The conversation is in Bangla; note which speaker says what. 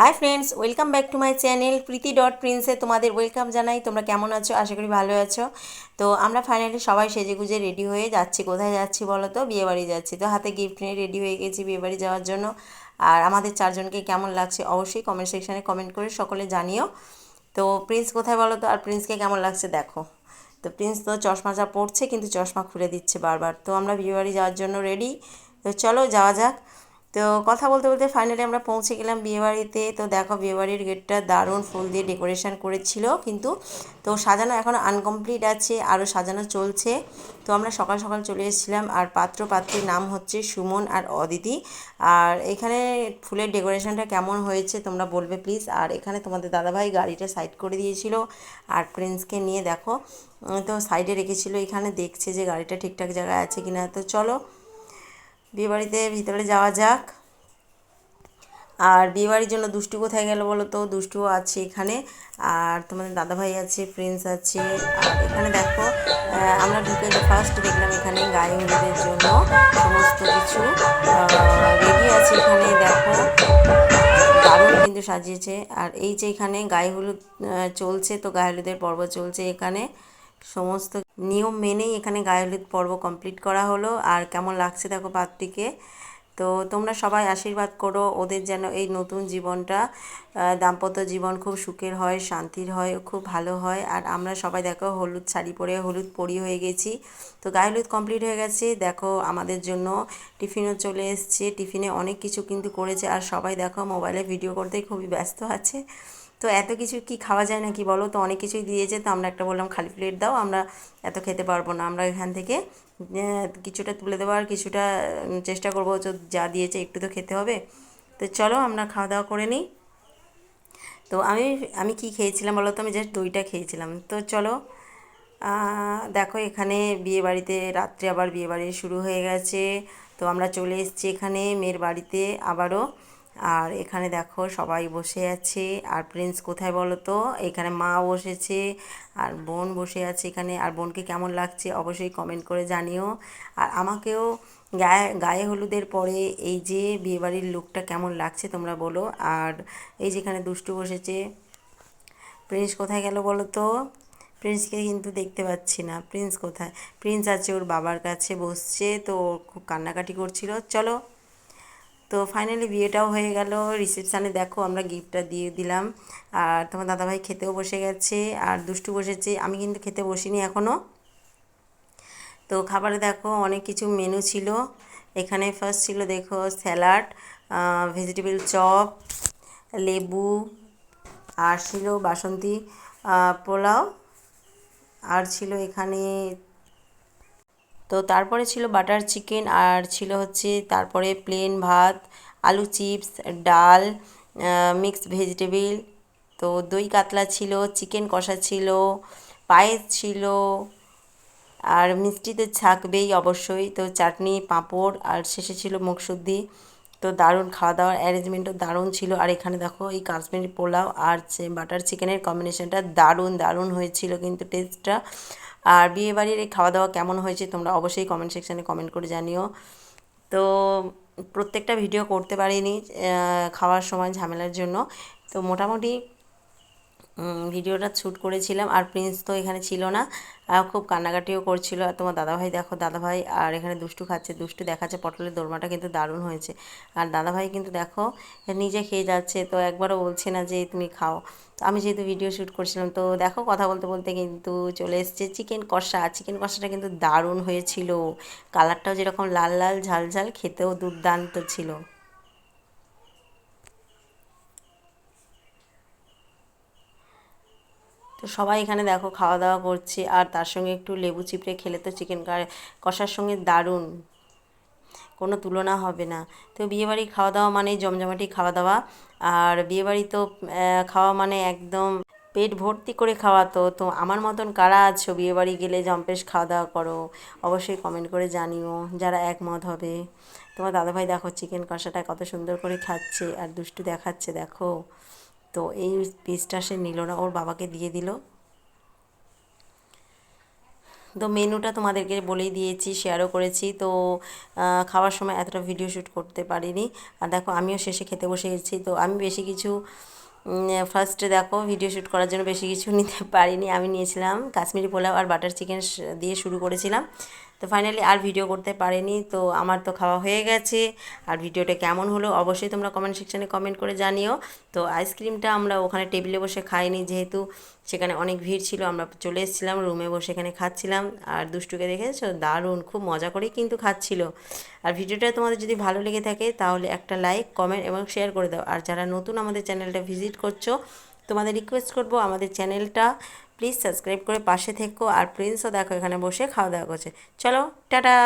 Speaker 1: Hi friends welcome back to my channel Priti dot প্রিন্সে তোমাদের ওয়েলকাম জানাই। তোমরা কেমন আছো? আশা করি ভালো আছো। তো আমরা ফাইনালি সবাই সেজে গুজে রেডি হয়ে যাচ্ছি। কোথায় যাচ্ছি বলো তো? বিয়েবাড়ি যাচ্ছি। তো হাতে গিফট নিয়ে রেডি হয়ে গেছি বিয়েবাড়ি যাওয়ার জন্য। আর আমাদের চারজনকে কেমন লাগছে অবশ্যই কমেন্ট সেকশানে কমেন্ট করে সকলে জানিও। তো প্রিন্স কোথায় বলো তো? আর প্রিন্সকে কেমন লাগছে দেখো। তো প্রিন্স তো চশমাটা পড়ছে কিন্তু চশমা খুলে দিচ্ছে বারবার। তো আমরা বিয়েবাড়ি যাওয়ার জন্য রেডি তো চলো যাওয়া যাক। তো কথা বলতে বলতে ফাইনালি আমরা পৌঁছে গেলাম বিয়েবাড়িতে। তো দেখো বিয়েবাড়ির গেটটা দারুণ ফুল দিয়ে ডেকোরেশন করেছিল কিন্তু তো সাজানো এখন আনকমপ্লিট আছে, আরও সাজানো চলছে। তো আমরা সকাল সকাল চলে এসেছিলাম আর পাত্র পাত্রীর নাম হচ্ছে সুমন আর অদিতি। আর এখানে ফুলের ডেকোরেশনটা কেমন হয়েছে তোমরা বলবে প্লিজ আর এখানে তোমাদের দাদাভাই গাড়িটা সাইড করে দিয়েছিল আর প্রিন্সকে নিয়ে দেখো। তো সাইডে রেখেছিল, এখানে দেখছে যে গাড়িটা ঠিকঠাক জায়গায় আছে কিনা। তো চলো বিয়েবাড়িতে ভিতরে যাওয়া যাক। আর বিয়েবাড়ির জন্য দুষ্টু কোথায় গেল বলো তো? দুষ্টুও আছে এখানে। আর তোমাদের দাদাভাই আছে প্রিন্স আছে। আর এখানে দেখো আমরা ঢুকে ফার্স্ট দেখলাম এখানে গায়ে হলুদের জন্য সমস্ত কিছু। রেডি আছে এখানে, দেখো। দারুণ কিন্তু সাজিয়েছে। আর এই যে এখানে গায়ে হলুদ চলছে তো, গায়ে হলুদের পর্ব চলছে এখানে। সমস্ত নিয়ম মেনেই এখানে গায়ে হলুদ পর্ব কমপ্লিট করা হলো। আর কেমন লাগছে দেখো পাত্রীকে তো তোমরা সবাই আশীর্বাদ করো, ওদের যেন এই নতুন জীবনটা দাম্পত্য জীবন খুব সুখের হয়, শান্তির হয়, খুব ভালো হয়। আর আমরা সবাই দেখো হলুদ শাড়ি পরে, হলুদ পরি হয়ে গেছি। তো গায়ে হলুদ কমপ্লিট হয়ে গেছে। দেখো আমাদের জন্য টিফিনও চলে এসছে। টিফিনে অনেক কিছু কিন্তু করেছে। আর সবাই দেখো মোবাইলে ভিডিও করতে খুবই ব্যস্ত আছে। তো এত কিছু কি খাওয়া যায় নাকি বলো? তো অনেক কিছুই দিয়েছে। তো আমরা একটা বললাম, খালি প্লেট দাও, আমরা এত খেতে পারব না। আমরা এখান থেকে কিছুটা তুলে দেবো আর কিছুটা চেষ্টা করব যা দিয়েছে একটু তো খেতে হবে। তো চলো আমরা খাওয়া দাওয়া করে নিই। তো আমি আমি কি খেয়েছিলাম বলো তো? আমি জাস্ট দইটা খেয়েছিলাম। তো চলো দেখো এখানে বিয়ে বাড়িতে, রাত্রে আবার বিয়ে বাড়ি শুরু হয়ে গেছে। তো আমরা চলে এসেছি এখানে, মেয়ের বাড়িতে আবারও। আর এখানে দেখো সবাই বসে আছে। আর প্রিন্স কোথায় বলো তো এখানে মা বসেছে, আর বোন বসে আছে এখানে। আর বোনকে কেমন লাগছে অবশ্যই কমেন্ট করে জানিও। আর আমাকেও গায়ে গায়ে হলুদের পরে এই যে বিয়েবাড়ির লুকটা কেমন লাগছে তোমরা বলো। আর এই যেখানে দুষ্টু বসেছে। প্রিন্স কোথায় গেল বলো তো প্রিন্সকে কিন্তু দেখতে পাচ্ছি না। প্রিন্স কোথায়? প্রিন্স আছে ওর বাবার কাছে বসছে, তো খুব কান্নাকাটি করছিল। চলো তো ফাইনালি বিয়েটাও হয়ে গেল। রিসেপশানে দেখো আমরা গিফটটা দিয়ে দিলাম। আর তোমার দাদাভাই খেতেও বসে গেছে। আর দুষ্টু বসেছে। আমি কিন্তু খেতে বসিনি এখনও তো খাবারে দেখো অনেক কিছু মেনু ছিল। এখানে ফার্স্ট ছিল দেখো স্যালাড ভেজিটেবল চপ লেবু, আর ছিল বাসন্তী পোলাও। আর ছিল এখানে তো তারপরে ছিল বাটার চিকেন আর ছিল হচ্ছে তারপরে প্লেন ভাত, আলু চিপস ডাল মিক্সড ভেজিটেবিল তো দই কাতলা ছিল চিকেন কষা ছিল, পায়েস ছিল আর মিষ্টিতে থাকবেই অবশ্যই, তো চাটনি, পাঁপড় আর শেষে ছিল মুখশুদ্ধি তো দারুণ খাওয়া দাওয়ার অ্যারেঞ্জমেন্টও দারুণ ছিল। আর এখানে দেখো এই কাশ্মীরি পোলাও আর বাটার চিকেনের কম্বিনেশনটা দারুণ দারুণ হয়েছিল কিন্তু টেস্টটা আর বিয়েবাড়ির এই খাওয়া দাওয়া কেমন হয়েছে তোমরা অবশ্যই কমেন্ট সেকশানে কমেন্ট করে জানিও। তো প্রত্যেকটা ভিডিও করতে পারিনি খাওয়ার সময় ঝামেলার জন্য। তো মোটামুটি ভিডিওটা শ্যুট করেছিলাম আর প্রিন্স তো এখানে ছিল না। খুব কান্নাকাটিও করছিল। আর তোমার দাদাভাই, দেখো দাদাভাই, আর এখানে দুষ্টু খাচ্ছে, দুষ্টু দেখাচ্ছে, পটলের দোরমাটা কিন্তু দারুণ হয়েছে। আর দাদাভাই কিন্তু দেখো নিজে খেয়ে যাচ্ছে, তো একবারও বলছে না যে তুমি খাও। আমি যেহেতু ভিডিও শ্যুট করছিলাম, তো দেখো কথা বলতে বলতে কিন্তু চলে এসছে চিকেন কষা। চিকেন কষাটা কিন্তু দারুণ হয়েছিল। কালারটাও যেরকম লাল লাল, ঝাল ঝাল, খেতেও দুর্দান্ত ছিল। তো সবাই এখানে দেখো খাওয়া দাওয়া করছে, আর তার সঙ্গে একটু লেবু চিপড়ে খেলে তো চিকেন কষার সঙ্গে দারুণ। কোনো তুলনা হবে না। তো বিয়েবাড়ি খাওয়া দাওয়া মানে জমজমাটি খাওয়া দাওয়া আর বিয়েবাড়ি তো খাওয়া মানে একদম পেট ভর্তি করে খাওয়া তো। তো আমার মতন কারা আছো বিয়েবাড়ি গেলে জম্পেশ খাওয়া দাওয়া করো, অবশ্যই কমেন্ট করে জানিও, যারা একমত হবে। তোমার দাদাভাই দেখো চিকেন কষাটা কত সুন্দর করে খাচ্ছে, আর দুষ্টু দেখাচ্ছে, দেখো। তো এই পিসটা সে নিল না, ওর বাবাকে দিয়ে দিল। তো মেনুটা তোমাদেরকে বলেই দিয়েছি শেয়ারও করেছি। তো খাওয়ার সময় এতটা ভিডিও শ্যুট করতে পারিনি। আর দেখো, আমিও শেষে খেতে বসে গেছি। তো আমি বেশি কিছু ফার্স্টে দেখো ভিডিও শ্যুট করার জন্য বেশি কিছু নিতে পারিনি। আমি নিয়েছিলাম কাশ্মীরি পোলাও আর বাটার চিকেন দিয়ে শুরু করেছিলাম। তো ফাইনালি আর ভিডিও করতে পারিনি, তো আমার তো খাওয়া হয়ে গেছে। আর ভিডিওটা কেমন হলো অবশ্যই তোমরা কমেন্ট সেকশানে কমেন্ট করে জানিও। তো আইসক্রিমটা আমরা ওখানে টেবিলে বসে খাইনি যেহেতু, সেখানে অনেক ভিড় ছিল, আমরা চলে এসেছিলাম রুমে বসে এখানে খাচ্ছিলাম। আর দুষ্টুকে দেখেছ? দারুণ, খুব মজা করেই কিন্তু খাচ্ছিল। আর ভিডিওটা তোমাদের যদি ভালো লেগে থাকে, তাহলে একটা লাইক কমেন্ট এবং শেয়ার করে দাও। আর যারা নতুন আমাদের চ্যানেলটা ভিজিট করছ তোমাদের রিকোয়েস্ট করব আমাদের চ্যানেলটা প্লিজ সাবস্ক্রাইব করে পাশে থেকো আর প্রিন্সও দেখো এখানে বসে খাওয়া দাওয়া করছে। চলো, টাটা!